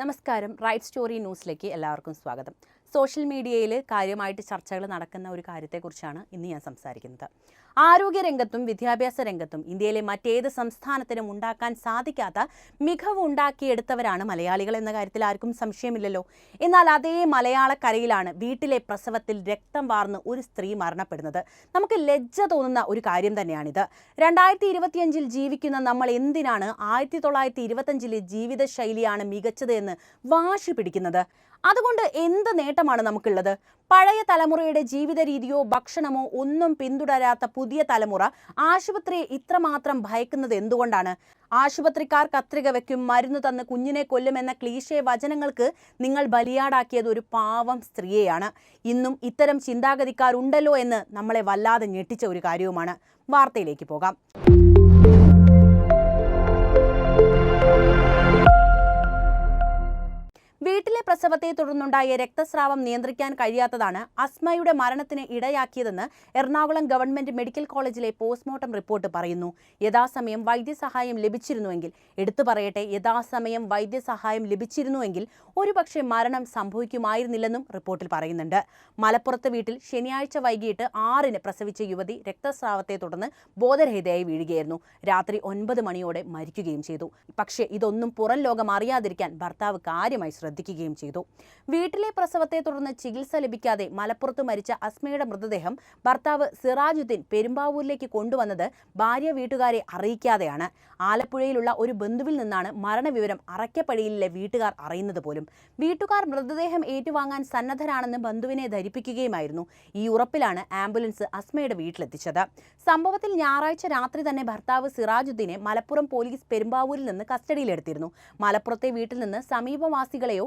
നമസ്കാരം. Right story ന്യൂസിലേക്ക് എല്ലാവർക്കും സ്വാഗതം. സോഷ്യൽ മീഡിയയിൽ കാര്യമായിട്ട് ചർച്ചകൾ നടക്കുന്ന ഒരു കാര്യത്തെക്കുറിച്ചാണ് ഇന്ന് ഞാൻ സംസാരിക്കുന്നത്. ആരോഗ്യരംഗത്തും വിദ്യാഭ്യാസ രംഗത്തും ഇന്ത്യയിലെ മറ്റേത് സംസ്ഥാനത്തിനും ഉണ്ടാക്കാൻ സാധിക്കാത്ത മികവ് ഉണ്ടാക്കിയെടുത്തവരാണ് മലയാളികൾ എന്ന കാര്യത്തിൽ ആർക്കും സംശയമില്ലല്ലോ. എന്നാൽ അതേ മലയാളക്കരയിലാണ് വീട്ടിലെ പ്രസവത്തിൽ രക്തം വാർന്ന് ഒരു സ്ത്രീ മരണപ്പെടുന്നത്. നമുക്ക് ലജ്ജ തോന്നുന്ന ഒരു കാര്യം തന്നെയാണിത്. രണ്ടായിരത്തി ഇരുപത്തിയഞ്ചിൽ ജീവിക്കുന്ന നമ്മൾ എന്തിനാണ് ആയിരത്തി തൊള്ളായിരത്തി ഇരുപത്തഞ്ചിലെ ജീവിതശൈലിയാണ് മികച്ചത് എന്ന് വാശി പിടിക്കുന്നത്? അതുകൊണ്ട് എന്ത് നേട്ടമാണ് നമുക്കുള്ളത്? പഴയ തലമുറയുടെ ജീവിത രീതിയോ ഭക്ഷണമോ ഒന്നും പിന്തുടരാത്ത പുതിയ തലമുറ ആശുപത്രിയെ ഇത്രമാത്രം ഭയക്കുന്നത് എന്തുകൊണ്ടാണ്? ആശുപത്രിക്കാർ കത്രിക വെക്കും മരുന്ന് തന്ന് കുഞ്ഞിനെ കൊല്ലുമെന്ന ക്ലീശേ വചനങ്ങൾക്ക് നിങ്ങൾ ബലിയാടാക്കിയത് ഒരു പാവം സ്ത്രീയെയാണ്. ഇന്നും ഇത്തരം ചിന്താഗതിക്കാരുണ്ടല്ലോ എന്ന് നമ്മളെ വല്ലാതെ ഞെട്ടിച്ച ഒരു കാര്യവുമാണ്. വാർത്തയിലേക്ക് പോകാം. വീട്ടിലെ പ്രസവത്തെ തുടർന്നുണ്ടായ രക്തസ്രാവം നിയന്ത്രിക്കാൻ കഴിയാത്തതാണ് അസ്മയുടെ മരണത്തിന് ഇടയാക്കിയതെന്ന് എറണാകുളം ഗവൺമെന്റ് മെഡിക്കൽ കോളേജിലെ പോസ്റ്റ്മോർട്ടം റിപ്പോർട്ട് പറയുന്നു. യഥാസമയം വൈദ്യസഹായം ലഭിച്ചിരുന്നുവെങ്കിൽ എടുത്തു പറയട്ടെ യഥാസമയം വൈദ്യസഹായം ലഭിച്ചിരുന്നുവെങ്കിൽ ഒരുപക്ഷെ മരണം സംഭവിക്കുമായിരുന്നില്ലെന്നും റിപ്പോർട്ടിൽ പറയുന്നുണ്ട്. മലപ്പുറത്ത് വീട്ടിൽ ശനിയാഴ്ച വൈകിട്ട് ആറിന് പ്രസവിച്ച യുവതി രക്തസ്രാവത്തെ തുടർന്ന് ബോധരഹിതയായി വീഴുകയായിരുന്നു. രാത്രി ഒൻപത് മണിയോടെ മരിക്കുകയും ചെയ്തു. പക്ഷേ ഇതൊന്നും പുറം ലോകം അറിയാതിരിക്കാൻ ഭർത്താവ് കാര്യമായി ശ്രദ്ധിക്കുകയും ചെയ്തു. വീട്ടിലെ പ്രസവത്തെ തുടർന്ന് ചികിത്സ ലഭിക്കാതെ മലപ്പുറത്ത് മരിച്ച അസ്മയുടെ മൃതദേഹം ഭർത്താവ് സിറാജുദ്ദീൻ പെരുമ്പാവൂരിലേക്ക് കൊണ്ടുവന്നത് ഭാര്യ വീട്ടുകാരെ അറിയിക്കാതെയാണ്. ആലപ്പുഴയിലുള്ള ഒരു ബന്ധുവിൽ നിന്നാണ് മരണവിവരം അറയ്ക്കപ്പടിയിലെ വീട്ടുകാർ അറിയുന്നത് പോലും. വീട്ടുകാർ മൃതദേഹം ഏറ്റുവാങ്ങാൻ സന്നദ്ധരാണെന്ന് ബന്ധുവിനെ ധരിപ്പിക്കുകയുമായിരുന്നു. ഈ ഉറപ്പിലാണ് ആംബുലൻസ് അസ്മയുടെ വീട്ടിലെത്തിച്ചത്. സംഭവത്തിൽ ഞായറാഴ്ച രാത്രി തന്നെ ഭർത്താവ് സിറാജുദ്ദീനെ മലപ്പുറം പോലീസ് പെരുമ്പാവൂരിൽ നിന്ന് കസ്റ്റഡിയിലെടുത്തിരുന്നു. മലപ്പുറത്തെ വീട്ടിൽ നിന്ന് സമീപവാസികളെയോ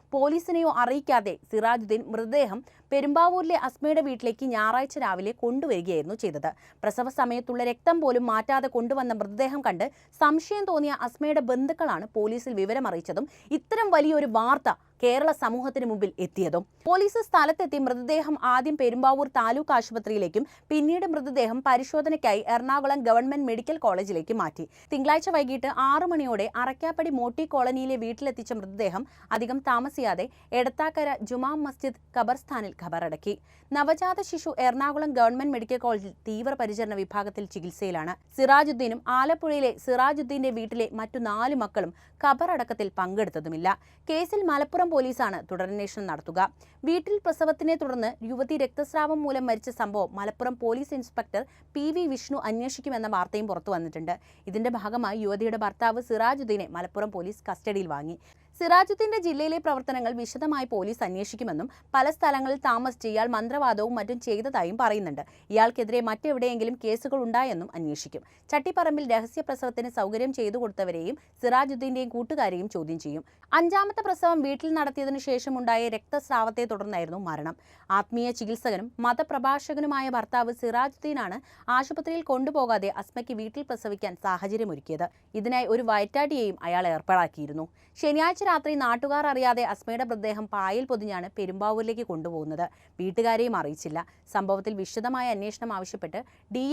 പോലീസിനെയോ അറിയിക്കാതെ സിറാജുദ്ദീൻ മൃതദേഹം പെരുമ്പാവൂരിലെ അസ്മയുടെ വീട്ടിലേക്ക് ഞായറാഴ്ച രാവിലെ കൊണ്ടുവരികയായിരുന്നു ചെയ്തത്. പ്രസവ സമയത്തുള്ള രക്തം പോലും മാറ്റാതെ കൊണ്ടുവന്ന മൃതദേഹം കണ്ട് സംശയം തോന്നിയ അസ്മയുടെ ബന്ധുക്കളാണ് പോലീസിൽ വിവരം അറിയിച്ചതും ഇത്തരം വലിയൊരു വാർത്ത കേരള സമൂഹത്തിന് മുമ്പിൽ എത്തിയതും. പോലീസ് സ്ഥലത്തെത്തി മൃതദേഹം ആദ്യം പെരുമ്പാവൂർ താലൂക്ക് ആശുപത്രിയിലേക്കും പിന്നീട് മൃതദേഹം പരിശോധനയ്ക്കായി എറണാകുളം ഗവൺമെന്റ് മെഡിക്കൽ കോളേജിലേക്ക് മാറ്റി. തിങ്കളാഴ്ച വൈകിട്ട് ആറു മണിയോടെ അറക്കാപ്പടി മോട്ടി കോളനിയിലെ വീട്ടിലെത്തിച്ച മൃതദേഹം അധികം താമസിയാതെ എടത്താക്കര ജുമാ മസ്ജിദ് ഖബർസ്ഥാനിൽ ഖബറടക്കി. നവജാത ശിശു എറണാകുളം ഗവൺമെന്റ് മെഡിക്കൽ കോളേജിൽ തീവ്രപരിചരണ വിഭാഗത്തിൽ ചികിത്സയിലാണ്. സിറാജുദ്ദീനും ആലപ്പുഴയിലെ സിറാജുദ്ദീന്റെ വീട്ടിലെ മറ്റു നാല് മക്കളും ഖബറടക്കത്തിൽ പങ്കെടുത്തതുമില്ല. കേസിൽ മലപ്പുറം പോലീസാണ് തുടരന്വേഷണം നടത്തുക. വീട്ടിൽ പ്രസവത്തിനെ തുടർന്ന് യുവതി രക്തസ്രാവം മൂലം മരിച്ച സംഭവം Malappuram police inspector P V Vishnu അന്വേഷിക്കുമെന്ന വാർത്തയും പുറത്തു വന്നിട്ടുണ്ട് ഇതിന്റെ ഭാഗമായി യുവതിയുടെ ഭർത്താവ് സിറാജുദ്ദീനെ മലപ്പുറം പോലീസ് കസ്റ്റഡിയിൽ വാങ്ങി. സിറാജുദ്ദീന്റെ ജില്ലയിലെ പ്രവർത്തനങ്ങൾ വിശദമായി പോലീസ് അന്വേഷിക്കുമെന്നും പല സ്ഥലങ്ങളിൽ താമസിച്ച് ഇയാൾ മന്ത്രവാദവും മറ്റും ചെയ്തതായും പറയുന്നുണ്ട്. ഇയാൾക്കെതിരെ മറ്റെവിടെയെങ്കിലും കേസുകൾ ഉണ്ടായെന്നും അന്വേഷിക്കും. ചട്ടിപ്പറമ്പിൽ രഹസ്യ പ്രസവത്തിന് സൗകര്യം ചെയ്തു കൊടുത്തവരെയും സിറാജുദ്ദീന്റെയും കൂട്ടുകാരെയും ചോദ്യം ചെയ്യും. അഞ്ചാമത്തെ പ്രസവം വീട്ടിൽ നടത്തിയതിനു ശേഷമുണ്ടായ രക്തസ്രാവത്തെ തുടർന്നായിരുന്നു മരണം. ആത്മീയ ചികിത്സകനും മതപ്രഭാഷകനുമായ ഭർത്താവ് സിറാജുദ്ദീനാണ് ആശുപത്രിയിൽ കൊണ്ടുപോകാതെ അസ്മയ്ക്ക് വീട്ടിൽ പ്രസവിക്കാൻ സാഹചര്യമൊരുക്കിയത്. ഇതിനായി ഒരു വയറ്റാട്ടിയെയും അയാൾ ഏർപ്പാടാക്കിയിരുന്നു. ശനിയാഴ്ച രാത്രി നാട്ടുകാർ അറിയാതെ അസ്മയുടെ മൃതദേഹം പായൽ പൊതിഞ്ഞാണ് പെരുമ്പാവൂരിലേക്ക് കൊണ്ടുപോകുന്നത്. വീട്ടുകാരെയും അറിയിച്ചില്ല. സംഭവത്തിൽ വിശദമായ അന്വേഷണം ആവശ്യപ്പെട്ട് ഡി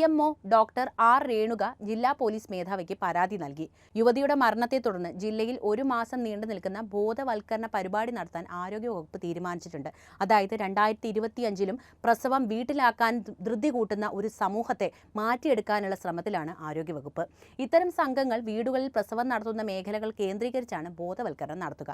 ഡോക്ടർ ആർ രേണുക ജില്ലാ പോലീസ് മേധാവിക്ക് പരാതി നൽകി. യുവതിയുടെ മരണത്തെ തുടർന്ന് ജില്ലയിൽ ഒരു മാസം നീണ്ടു നിൽക്കുന്ന ബോധവൽക്കരണ പരിപാടി നടത്താൻ ആരോഗ്യവകുപ്പ് തീരുമാനിച്ചിട്ടുണ്ട്. അതായത് രണ്ടായിരത്തി ഇരുപത്തിയഞ്ചിലും പ്രസവം വീട്ടിലാക്കാൻ ധൃതി കൂട്ടുന്ന ഒരു സമൂഹത്തെ മാറ്റിയെടുക്കാനുള്ള ശ്രമത്തിലാണ് ആരോഗ്യവകുപ്പ്. ഇത്തരം സംഘങ്ങൾ വീടുകളിൽ പ്രസവം നടത്തുന്ന മേഖലകൾ കേന്ദ്രീകരിച്ചാണ് ബോധവൽക്കരണം നടത്തുക.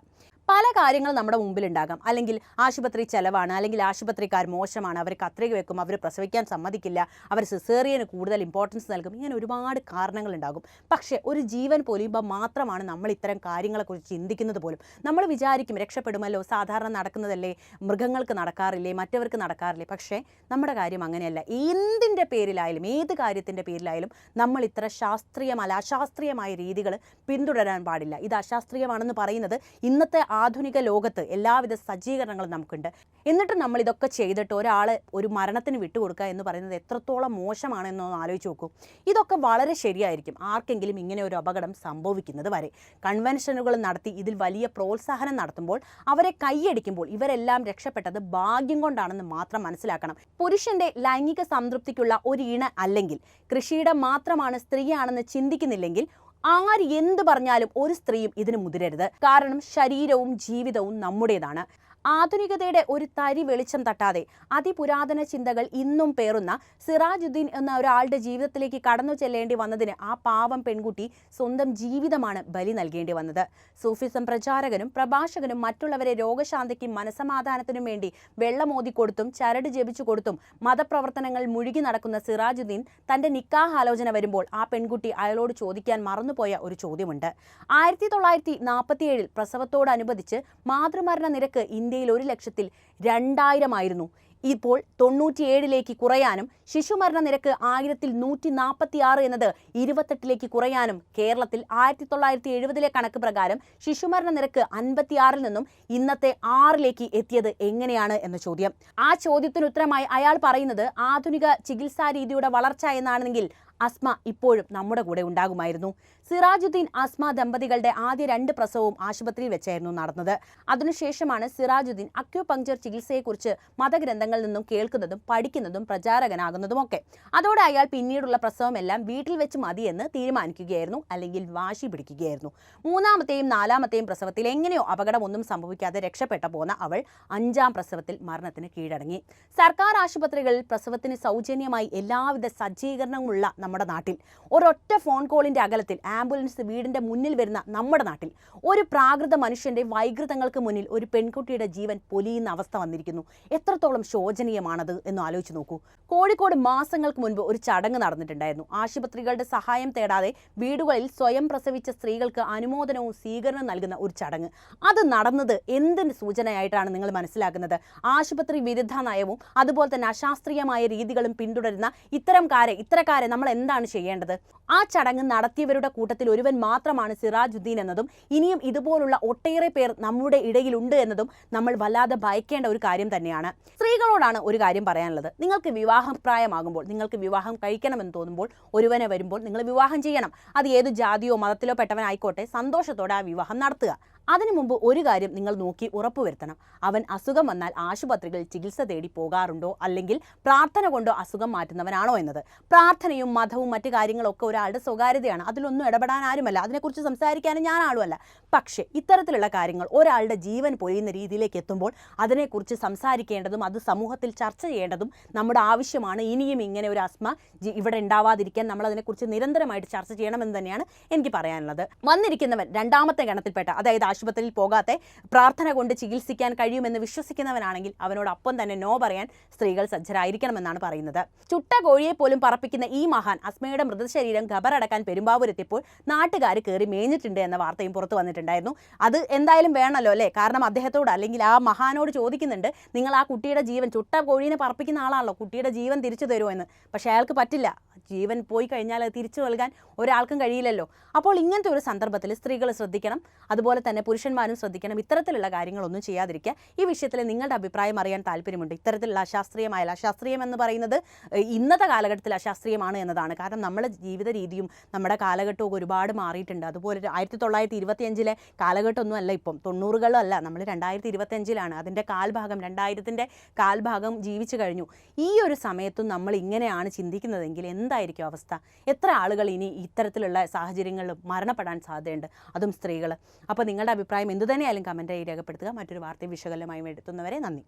പല കാര്യങ്ങൾ നമ്മുടെ മുമ്പിലുണ്ടാകാം. അല്ലെങ്കിൽ ആശുപത്രി ചെലവാണ് അല്ലെങ്കിൽ ആശുപത്രിക്കാർ മോശമാണ് അവർ കത്രിക വെക്കും അവർ പ്രസവിക്കാൻ സമ്മതിക്കില്ല അവർ സിസേറിയന് കൂടുതൽ ഇമ്പോർട്ടൻസ് നൽകും ഇങ്ങനെ ഒരുപാട് കാരണങ്ങൾ ഉണ്ടാകും പക്ഷേ ഒരു ജീവൻ പൊലിയുമ്പോൾ മാത്രമാണ് നമ്മൾ ഇത്തരം കാര്യങ്ങളെക്കുറിച്ച് ചിന്തിക്കുന്നത് പോലും. നമ്മൾ വിചാരിക്കും രക്ഷപ്പെടുമല്ലോ സാധാരണ നടക്കുന്നതല്ലേ മൃഗങ്ങൾക്ക് നടക്കാറില്ലേ മറ്റവർക്ക് നടക്കാറില്ലേ. പക്ഷേ നമ്മുടെ കാര്യം അങ്ങനെയല്ല. എന്തിന്റെ പേരിലായാലും ഏത് കാര്യത്തിന്റെ പേരിലായാലും നമ്മൾ ഇത്ര ശാസ്ത്രീയമല്ല അശാസ്ത്രീയമായ രീതികൾ പിന്തുടരാൻ പാടില്ല. ഇത് അശാസ്ത്രീയമാണെന്ന് പറയുന്നത് ഇന്നത്തെ ആധുനിക ലോകത്ത് എല്ലാവിധ സജ്ജീകരണങ്ങളും നമുക്കുണ്ട്. എന്നിട്ട് നമ്മൾ ഇതൊക്കെ ചെയ്തിട്ട് ഒരാൾ ഒരു മരണത്തിന് വിട്ടുകൊടുക്കുക എന്ന് പറയുന്നത് എത്രത്തോളം മോശമാണെന്നൊന്ന് ആലോചിച്ച് നോക്കൂ. ഇതൊക്കെ വളരെ ശരിയായിരിക്കും. ആർക്കെങ്കിലും ഇങ്ങനെ ഒരു അപകടം സംഭവിക്കുന്നത് വരെ. കൺവെൻഷനുകൾ നടത്തി ഇതിൽ വലിയ പ്രോത്സാഹനം നടത്തുമ്പോൾ അവരെ കൈയടിക്കുമ്പോൾ ഇവരെല്ലാം രക്ഷപ്പെട്ടത് ഭാഗ്യം കൊണ്ടാണെന്ന് മാത്രം മനസ്സിലാക്കണം. പുരുഷന്റെ ലൈംഗിക സംതൃപ്തിക്കുള്ള ഒരു ഇണ അല്ലെങ്കിൽ കൃഷിയുടെ മാത്രമാണ് സ്ത്രീയാണെന്ന് ചിന്തിക്കുന്നില്ലെങ്കിൽ ആര് എന്ത് പറഞ്ഞാലും ഒരു സ്ത്രീയും ഇതിന് മുതിരരുത്. കാരണം ശരീരവും ജീവിതവും നമ്മുടേതാണ്. ആധുനികതയുടെ ഒരു തരി വെളിച്ചം തട്ടാതെ അതിപുരാതന ചിന്തകൾ ഇന്നും പേറുന്ന സിറാജുദ്ദീൻ എന്ന ഒരാളുടെ ജീവിതത്തിലേക്ക് കടന്നു ചെല്ലേണ്ടി വന്നതിന് ആ പാവം പെൺകുട്ടി സ്വന്തം ജീവിതമാണ് ബലി നൽകേണ്ടി വന്നത്. സൂഫിസം പ്രചാരകനും പ്രഭാഷകനും മറ്റുള്ളവരെ രോഗശാന്തിക്കും മനസമാധാനത്തിനും വേണ്ടി വെള്ളമോതി കൊടുത്തും ചരട് ജപിച്ചു കൊടുത്തും മതപ്രവർത്തനങ്ങൾ മുഴുകി നടക്കുന്ന സിറാജുദ്ദീൻ തന്റെ നിക്കാഹ് ആലോചന വരുമ്പോൾ ആ പെൺകുട്ടി അയാളോട് ചോദിക്കാൻ മറന്നുപോയ ഒരു ചോദ്യമുണ്ട്. ആയിരത്തി തൊള്ളായിരത്തി നാൽപ്പത്തിയേഴിൽ പ്രസവത്തോടനുബന്ധിച്ച് മാതൃമരണ നിരക്ക് ഇന്ത്യയിൽ ഒരു ലക്ഷത്തിൽ രണ്ടായിരമായിരുന്നു ഇപ്പോൾ തൊണ്ണൂറ്റിയേഴിലേക്ക് കുറയാനും ശിശുമരണ നിരക്ക് ആയിരത്തിൽ നൂറ്റി നാൽപ്പത്തി ആറ് എന്നത് ഇരുപത്തെട്ടിലേക്ക് കുറയാനും കേരളത്തിൽ ആയിരത്തി തൊള്ളായിരത്തി എഴുപതിലെ കണക്ക് പ്രകാരം ശിശുമരണ നിരക്ക് അൻപത്തിയാറിൽ നിന്നും ഇന്നത്തെ ആറിലേക്ക് എത്തിയത് എങ്ങനെയാണ് എന്ന ചോദ്യം. ആ ചോദ്യത്തിന് ഉത്തരമായി അയാൾ പറയുന്നത് ആധുനിക ചികിത്സാ രീതിയുടെ വളർച്ച എന്നാണെങ്കിൽ അസ്മ ഇപ്പോഴും നമ്മുടെ കൂടെ ഉണ്ടാകുമായിരുന്നു. സിറാജുദ്ദീൻ അസ്മ ദമ്പതികളുടെ ആദ്യ രണ്ട് പ്രസവവും ആശുപത്രിയിൽ വെച്ചായിരുന്നു നടന്നത്. അതിനുശേഷമാണ് സിറാജുദ്ദീൻ അക്യുപങ്ചർ ചികിത്സയെക്കുറിച്ച് മതഗ്രന്ഥങ്ങളിൽ നിന്നും കേൾക്കുന്നതും പഠിക്കുന്നതും പ്രചാരകനാകുന്നതും ഒക്കെ അതോടെ അയാൾ പിന്നീടുള്ള പ്രസവമെല്ലാം വീട്ടിൽ വെച്ച് മതിയെന്ന് തീരുമാനിക്കുകയായിരുന്നു അല്ലെങ്കിൽ വാശി പിടിക്കുകയായിരുന്നു. മൂന്നാമത്തെയും നാലാമത്തെയും പ്രസവത്തിൽ എങ്ങനെയോ അപകടമൊന്നും സംഭവിക്കാതെ രക്ഷപ്പെട്ട പോന്ന അവൾ അഞ്ചാം പ്രസവത്തിൽ മരണത്തിന് കീഴടങ്ങി. സർക്കാർ ആശുപത്രികളിൽ പ്രസവത്തിന് സൗജന്യമായി എല്ലാവിധ സജ്ജീകരണങ്ങളുള്ള നമ്മുടെ നാട്ടിൽ. ഒരൊറ്റ ഫോൺ കോളിന്റെ അകലത്തിൽ ആംബുലൻസ് വീടിന്റെ മുന്നിൽ വരുന്ന നമ്മുടെ നാട്ടിൽ ഒരു പ്രാകൃത മനുഷ്യന്റെ വൈകൃതങ്ങൾക്ക് മുന്നിൽ ഒരു പെൺകുട്ടിയുടെ ജീവൻ പൊലിയുന്ന അവസ്ഥ വന്നിരിക്കുന്നു. എത്രത്തോളം ശോചനീയമാണത് എന്ന് ആലോചിച്ച് നോക്കൂ. കോഴിക്കോട് മാസങ്ങൾക്ക് മുൻപ് ഒരു ചടങ്ങ് നടന്നിട്ടുണ്ടായിരുന്നു. ആശുപത്രികളുടെ സഹായം തേടാതെ വീടുകളിൽ സ്വയം പ്രസവിച്ച സ്ത്രീകൾക്ക് അനുമോദനവും സ്വീകരണവും നൽകുന്ന ഒരു ചടങ്ങ്. അത് നടന്നത് എന്തിന് സൂചനയായിട്ടാണ് നിങ്ങൾ മനസ്സിലാക്കുന്നത്? ആശുപത്രി വിരുദ്ധ നയവും അതുപോലെ തന്നെ അശാസ്ത്രീയമായ രീതികളും പിന്തുടരുന്ന ഇത്തരംകാരെ ഇത്തരക്കാരെ നമ്മൾ എന്താണ് ചെയ്യേണ്ടത്? ആ ചടങ്ങ് നടത്തിയവരുടെ കൂട്ടത്തിൽ ഒരുവൻ മാത്രമാണ് സിറാജുദ്ദീൻ എന്നതും ഇനിയും ഇതുപോലുള്ള ഒട്ടേറെ പേർ നമ്മുടെ ഇടയിലുണ്ട് എന്നതും നമ്മൾ വല്ലാതെ ഭയക്കേണ്ട ഒരു കാര്യം തന്നെയാണ്. സ്ത്രീകളോടാണ് ഒരു കാര്യം പറയാനുള്ളത്. നിങ്ങൾക്ക് വിവാഹപ്രായമാകുമ്പോൾ നിങ്ങൾക്ക് വിവാഹം കഴിക്കണമെന്ന് തോന്നുമ്പോൾ ഒരുവനെ വരുമ്പോൾ നിങ്ങൾ വിവാഹം ചെയ്യണം. അത് ഏത് ജാതിയോ മതത്തിലോ പെട്ടവനായിക്കോട്ടെ സന്തോഷത്തോടെ ആ വിവാഹം നടത്തുക. അതിനു മുമ്പ് ഒരു കാര്യം നിങ്ങൾ നോക്കി ഉറപ്പുവരുത്തണം അവൻ അസുഖം വന്നാൽ ആശുപത്രികളിൽ ചികിത്സ തേടി പോകാറുണ്ടോ? അല്ലെങ്കിൽ പ്രാർത്ഥന കൊണ്ടോ അസുഖം മാറ്റുന്നവനാണോ എന്നത്? പ്രാർത്ഥനയും മതവും മറ്റു കാര്യങ്ങളൊക്കെ ഒരാളുടെ സ്വകാര്യതയാണ്. അതിലൊന്നും ഇടപെടാൻ ആരുമല്ല. അതിനെക്കുറിച്ച് സംസാരിക്കാനും ഞാൻ ആളുമല്ല. പക്ഷേ ഇത്തരത്തിലുള്ള കാര്യങ്ങൾ ഒരാളുടെ ജീവൻ പൊഴിയുന്ന രീതിയിലേക്ക് എത്തുമ്പോൾ അതിനെക്കുറിച്ച് സംസാരിക്കേണ്ടതും അത് സമൂഹത്തിൽ ചർച്ച ചെയ്യേണ്ടതും നമ്മുടെ ആവശ്യമാണ്. ഇനിയും ഇങ്ങനെ ഒരു അസ്മ ഇവിടെ ഉണ്ടാവാതിരിക്കാൻ നമ്മൾ അതിനെക്കുറിച്ച് നിരന്തരമായിട്ട് ചർച്ച ചെയ്യണമെന്ന് തന്നെയാണ് എനിക്ക് പറയാനുള്ളത്. വന്നിരിക്കുന്നവൻ രണ്ടാമത്തെ ഗണത്തിൽപ്പെട്ട അതായത് ആശുപത്രിയിൽ പോകാതെ പ്രാർത്ഥന കൊണ്ട് ചികിത്സിക്കാൻ കഴിയുമെന്ന് വിശ്വസിക്കുന്നവനാണെങ്കിൽ അവനോടൊപ്പം തന്നെ നോ പറയാൻ സ്ത്രീകൾ സജ്ജരായിരിക്കണമെന്നാണ് പറയുന്നത്. ചുട്ട കോഴിയെ പോലും പറപ്പിക്കുന്ന ഈ മഹാൻ അസ്മയുടെ മൃതശരീരം ഖബറടക്കാൻ പെരുമ്പാവൂരെത്തിയപ്പോൾ നാട്ടുകാർ കയറി മേഞ്ഞിട്ടുണ്ട് എന്ന വാർത്തയും പുറത്തു വന്നിട്ടുണ്ടായിരുന്നു. അത് എന്തായാലും വേണമല്ലോ അല്ലേ? കാരണം അദ്ദേഹത്തോട് അല്ലെങ്കിൽ ആ മഹാനോട് ചോദിക്കുന്നുണ്ട് നിങ്ങൾ ആ കുട്ടിയുടെ ജീവൻ ചുട്ട കോഴീനെ പറപ്പിക്കുന്ന ആളാണല്ലോ കുട്ടിയുടെ ജീവൻ തിരിച്ചു തരുമോ എന്ന്. പക്ഷേ അയാൾക്ക് പറ്റില്ല. ജീവൻ പോയി കഴിഞ്ഞാൽ തിരിച്ചു നൽകാൻ ഒരാൾക്കും കഴിയില്ലല്ലോ. അപ്പോൾ ഇങ്ങനത്തെ ഒരു സന്ദർഭത്തിൽ സ്ത്രീകൾ ശ്രദ്ധിക്കണം. അതുപോലെ തന്നെ പുരുഷന്മാരും ശ്രദ്ധിക്കണം. ഇത്തരത്തിലുള്ള കാര്യങ്ങളൊന്നും ചെയ്യാതിരിക്കുക. ഈ വിഷയത്തിൽ നിങ്ങളുടെ അഭിപ്രായം അറിയാൻ താല്പര്യമുണ്ട്. ഇത്തരത്തിലുള്ള അശാസ്ത്രീയമായ അശാസ്ത്രീയം എന്ന് പറയുന്നത് ഇന്നത്തെ കാലഘട്ടത്തിൽ അശാസ്ത്രീയമാണ് എന്നതാണ്. കാരണം നമ്മുടെ ജീവിത രീതിയും നമ്മുടെ കാലഘട്ടവും ഒരുപാട് മാറിയിട്ടുണ്ട്. അതുപോലെ ആയിരത്തി തൊള്ളായിരത്തി ഇരുപത്തിയഞ്ചിലെ കാലഘട്ടമൊന്നും അല്ല ഇപ്പം. തൊണ്ണൂറുകളും അല്ല. നമ്മൾ രണ്ടായിരത്തി ഇരുപത്തിയഞ്ചിലാണ് അതിന്റെ കാൽഭാഗം രണ്ടായിരത്തിന്റെ കാൽഭാഗം ജീവിച്ചു കഴിഞ്ഞു. ഈ ഒരു സമയത്തും നമ്മൾ ഇങ്ങനെയാണ് ചിന്തിക്കുന്നതെങ്കിൽ എന്തായിരിക്കും അവസ്ഥ? എത്ര ആളുകൾ ഇനി ഇത്തരത്തിലുള്ള സാഹചര്യങ്ങളിൽ മരണപ്പെടാൻ സാധ്യതയുണ്ട്? അതും സ്ത്രീകൾ അപ്പോൾ നിങ്ങളുടെ അഭിപ്രായം എന്തുതന്നെയായാലും കമന്റായി രേഖപ്പെടുത്തുക. മറ്റൊരു വാർത്തയും വിശകലനമായും എടുത്തുന്നവരെ നന്ദി.